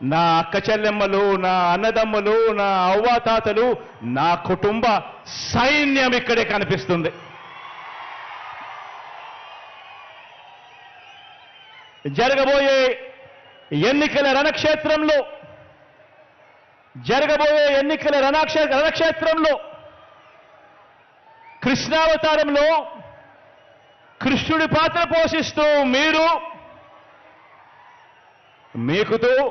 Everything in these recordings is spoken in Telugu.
నా అక్క చెల్లెమ్మలు నా అన్నదమ్ములు నా అవ్వాతాతలు నా కుటుంబ సైన్యం ఇక్కడే కనిపిస్తుంది. జరగబోయే ఎన్నికల రణక్షేత్రంలో జరగబోయే ఎన్నికల రణక్షే రణక్షేత్రంలో కృష్ణావతారంలో కృష్ణుడి పాత్ర పోషిస్తూ మీరు మీకుతూ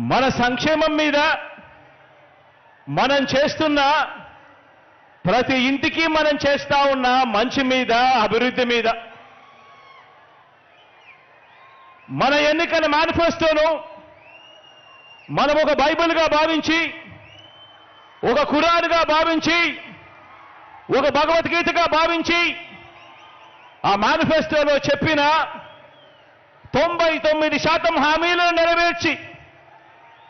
మన సంక్షేమం మీద మనం చేస్తున్న ప్రతి ఇంటికి మనం చేస్తా ఉన్న మంచి మీద అభివృద్ధి మీద. మన ఎన్నికల మేనిఫెస్టోను మనం ఒక బైబిల్గా భావించి ఒక ఖురాన్గా భావించి ఒక భగవద్గీతగా భావించి ఆ మేనిఫెస్టోలో చెప్పిన తొంభై తొమ్మిది శాతం హామీలను నెరవేర్చి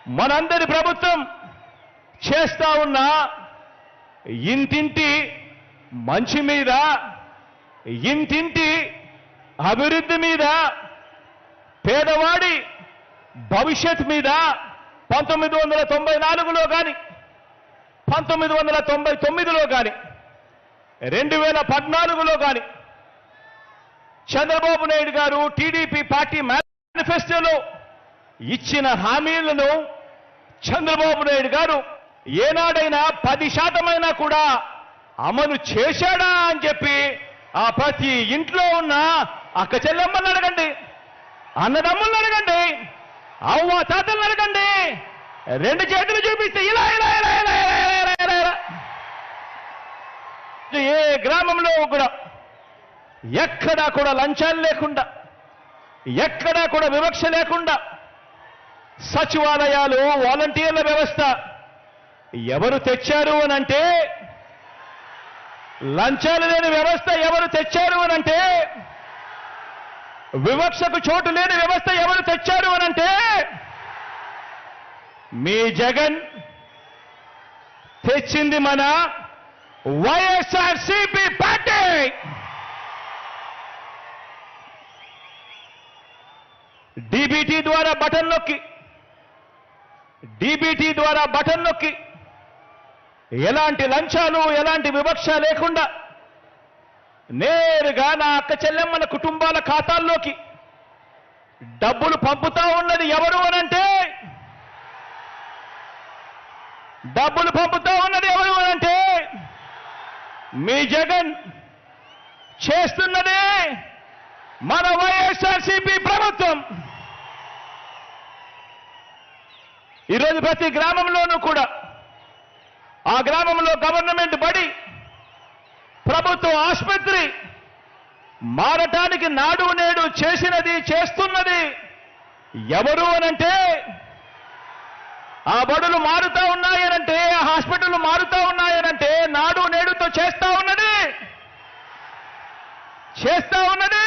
మనందరి ప్రభుత్వం చేస్తా ఉన్న ఇంటింటి మంచి మీద ఇంటింటి అభివృద్ధి మీద పేదవాడి భవిష్యత్ మీద పంతొమ్మిది వందల తొంభై నాలుగులో కానీ పంతొమ్మిది వందల తొంభై తొమ్మిదిలో కానీ రెండు వేల పద్నాలుగులో కానీ చంద్రబాబు నాయుడు గారు టీడీపీ పార్టీ మేనిఫెస్టోలో ఇచ్చిన హామీలను చంద్రబాబు నాయుడు గారు ఏనాడైనా పది శాతమైనా కూడా అమలు చేశాడా అని చెప్పి ఆ ప్రతి ఇంట్లో ఉన్న అక్క చెల్లెమ్మల్ని అడగండి అన్నదమ్ములను అడగండి అవ్వ తాతల్ని అడగండి రెండు చేతులు చూపిస్తే ఇలా ఇలా ఇలా ఇలా ఇలా ఏ గ్రామంలో కూడా ఎక్కడా కూడా లంచాలు లేకుండా ఎక్కడా కూడా వివక్ష లేకుండా సచివాలయాలు వాలంటీర్ల వ్యవస్థ. ఎవరు తెచ్చారు అనంటే అంటే లంచాలు లేని వ్యవస్థ ఎవరు తెచ్చారు అనంటే అంటే వివక్షకు చోటు లేని వ్యవస్థ ఎవరు తెచ్చారు అనంటే మీ జగన్ తెచ్చింది మన వైఎస్ఆర్ సిపి పార్టీ. డీబీటీ ద్వారా బటన్ నొక్కి డీబీటీ ద్వారా బటన్ నొక్కి. ఎలాంటి లంచాలు ఎలాంటి వివక్ష లేకుండా నేరుగా నా అక్క చెల్లెమ్మల కుటుంబాల ఖాతాల్లోకి డబ్బులు పంపుతా ఉన్నది ఎవరు అనంటే డబ్బులు పంపుతా ఉన్నది ఎవరు అనంటే మీ జగన్ చేస్తున్నదే మన వైఎస్ఆర్సీపీ ప్రభుత్వం. ఈరోజు ప్రతి గ్రామంలోనూ కూడా ఆ గ్రామంలో గవర్నమెంట్ బడి ప్రభుత్వ ఆసుపత్రి మారటానికి నాడు నేడు చేసినది చేస్తున్నది ఎవరు అనంటే ఆ బడులు మారుతా ఉన్నాయనంటే ఆ హాస్పిటల్ మారుతా ఉన్నాయనంటే నాడు నేడుతో చేస్తా ఉన్నది. చేస్తా ఉన్నది.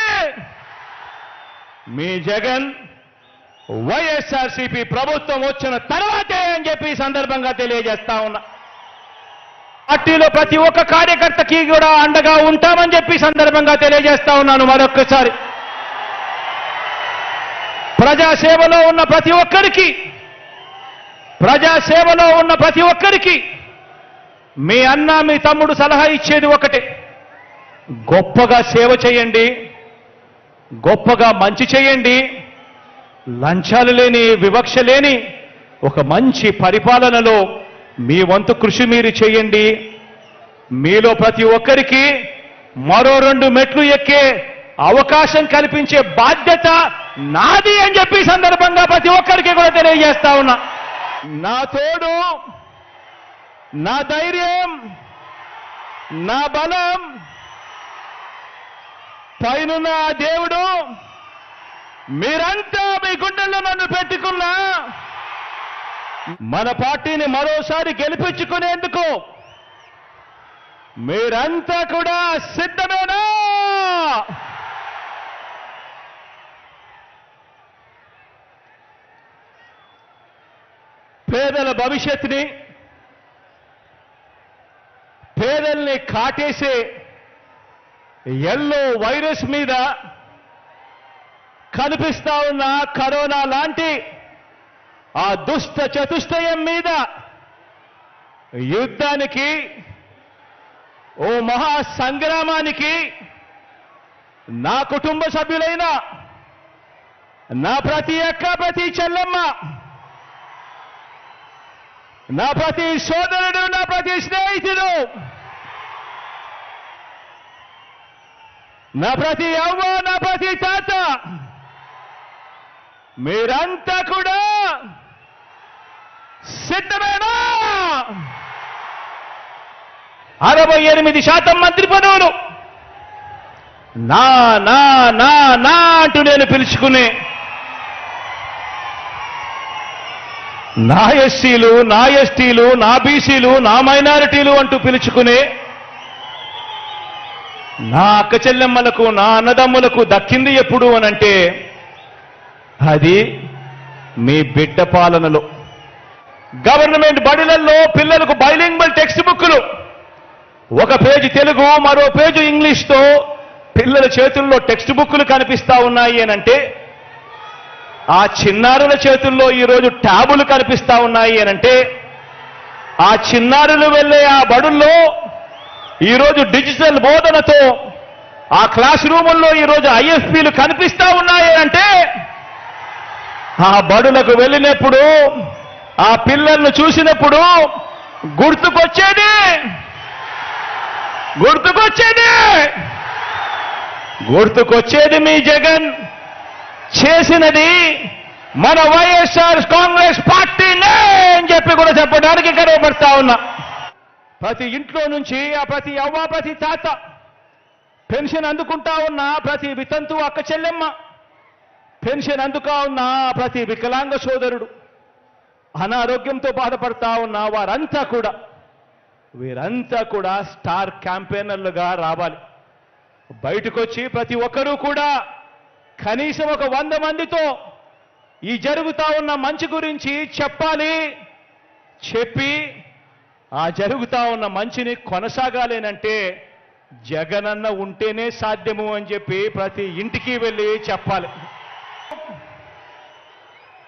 మీ జగన్ వైఎస్ఆర్సీపీ ప్రభుత్వం వచ్చిన తర్వాతే అని చెప్పి ఈ సందర్భంగా తెలియజేస్తా ఉన్నా. పార్టీలో ప్రతి ఒక్క కార్యకర్తకి కూడా అండగా ఉంటామని చెప్పి సందర్భంగా తెలియజేస్తా ఉన్నాను మరొక్కసారి. ప్రజాసేవలో ఉన్న ప్రతి ఒక్కరికి ప్రజాసేవలో ఉన్న ప్రతి ఒక్కరికి మీ అన్న మీ తమ్ముడు సలహా ఇచ్చేది ఒకటే. గొప్పగా సేవ చేయండి గొప్పగా మంచి చేయండి లంచాలు లేని వివక్ష లేని ఒక మంచి పరిపాలనలో మీ వంతు కృషి మీరు చేయండి. మీలో ప్రతి ఒక్కరికి మరో రెండు మెట్లు ఎక్కే అవకాశం కల్పించే బాధ్యత నాది అని చెప్పి సందర్భంగా ప్రతి ఒక్కరికి కూడా తెలియజేస్తా ఉన్నా. నా తోడు నా ధైర్యం నా బలం పైనున్న దేవుడు మీరంతా మీ గుండెల్లో నన్ను పెట్టుకున్నా. మన పార్టీని మరోసారి గెలిపించుకునేందుకు మీరంతా కూడా సిద్ధమేనా? పేదల భవిష్యత్తుని పేదల్ని కాటేసే ఎల్లో వైరస్ మీద కనిపిస్తా ఉన్న కరోనా లాంటి ఆ దుష్ట చతుష్టయం మీద యుద్ధానికి ఓ మహా సంగ్రామానికి నా కుటుంబ సభ్యులైన నా ప్రతి అక్క ప్రతి చెల్లెమ్మ నా ప్రతి సోదరుడు నా ప్రతి స్నేహితుడు నా ప్రతి అవ్వ నా ప్రతి తాత మీరంతా కూడా సిద్ధమేనా? అరవై ఎనిమిది శాతం మంత్రి పదవులు. నా నా నా నా అంటూ నేను పిలుచుకునే నా ఎస్సీలు నా ఎస్టీలు నా బీసీలు నా మైనారిటీలు అంటూ పిలుచుకునే నా అక్క చెల్లెమ్మలకు నా అన్నదమ్ములకు దక్కింది ఎప్పుడు అనంటే అది మీ బిడ్డ పాలనలో. గవర్నమెంట్ బడులలో పిల్లలకు బైలింగ్వల్ టెక్స్ట్ బుక్లు ఒక పేజీ తెలుగు మరో పేజీ ఇంగ్లీష్తో పిల్లల చేతుల్లో టెక్స్ట్ బుక్లు కనిపిస్తా ఉన్నాయి అనంటే ఆ చిన్నారుల చేతుల్లో ఈరోజు ట్యాబులు కనిపిస్తా ఉన్నాయి అనంటే ఆ చిన్నారులు వెళ్ళే ఆ బడుల్లో ఈరోజు డిజిటల్ బోధనతో ఆ క్లాస్ రూముల్లో ఈరోజు ఐఎఫ్పీలు కనిపిస్తా ఉన్నాయి అంటే ఆ బడులకు వెళ్ళినప్పుడు ఆ పిల్లలను చూసినప్పుడు గుర్తుకొచ్చేది! గుర్తుకొచ్చేది! గుర్తుకొచ్చేది మీ జగన్! చేసినది మన వైఎస్ఆర్ కాంగ్రెస్ పార్టీనే అని చెప్పి కూడా చెప్పడానికి గర్వపడతా ఉన్నా. ప్రతి ఇంట్లో నుంచి ఆ ప్రతి అవ్వ ప్రతి తాత పెన్షన్ అందుకుంటా ఉన్న ప్రతి వితంతు అక్క చెల్లెమ్మ పెన్షన్ అందుకా ఉన్న ప్రతి వికలాంగ సోదరుడు. అనారోగ్యంతో బాధపడతా ఉన్న వారంతా కూడా వీరంతా కూడా స్టార్ క్యాంపెయినర్లుగా రావాలి. బయటకు వచ్చి ప్రతి ఒక్కరూ కూడా కనీసం ఒక వంద మందితో ఈ జరుగుతా ఉన్న మంచి గురించి చెప్పాలి చెప్పి ఆ జరుగుతా ఉన్న మంచిని కొనసాగాలేనంటే జగనన్న ఉంటేనే సాధ్యము అని చెప్పి ప్రతి ఇంటికి వెళ్ళి చెప్పాలి.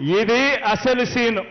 ఇది అసలు సీను.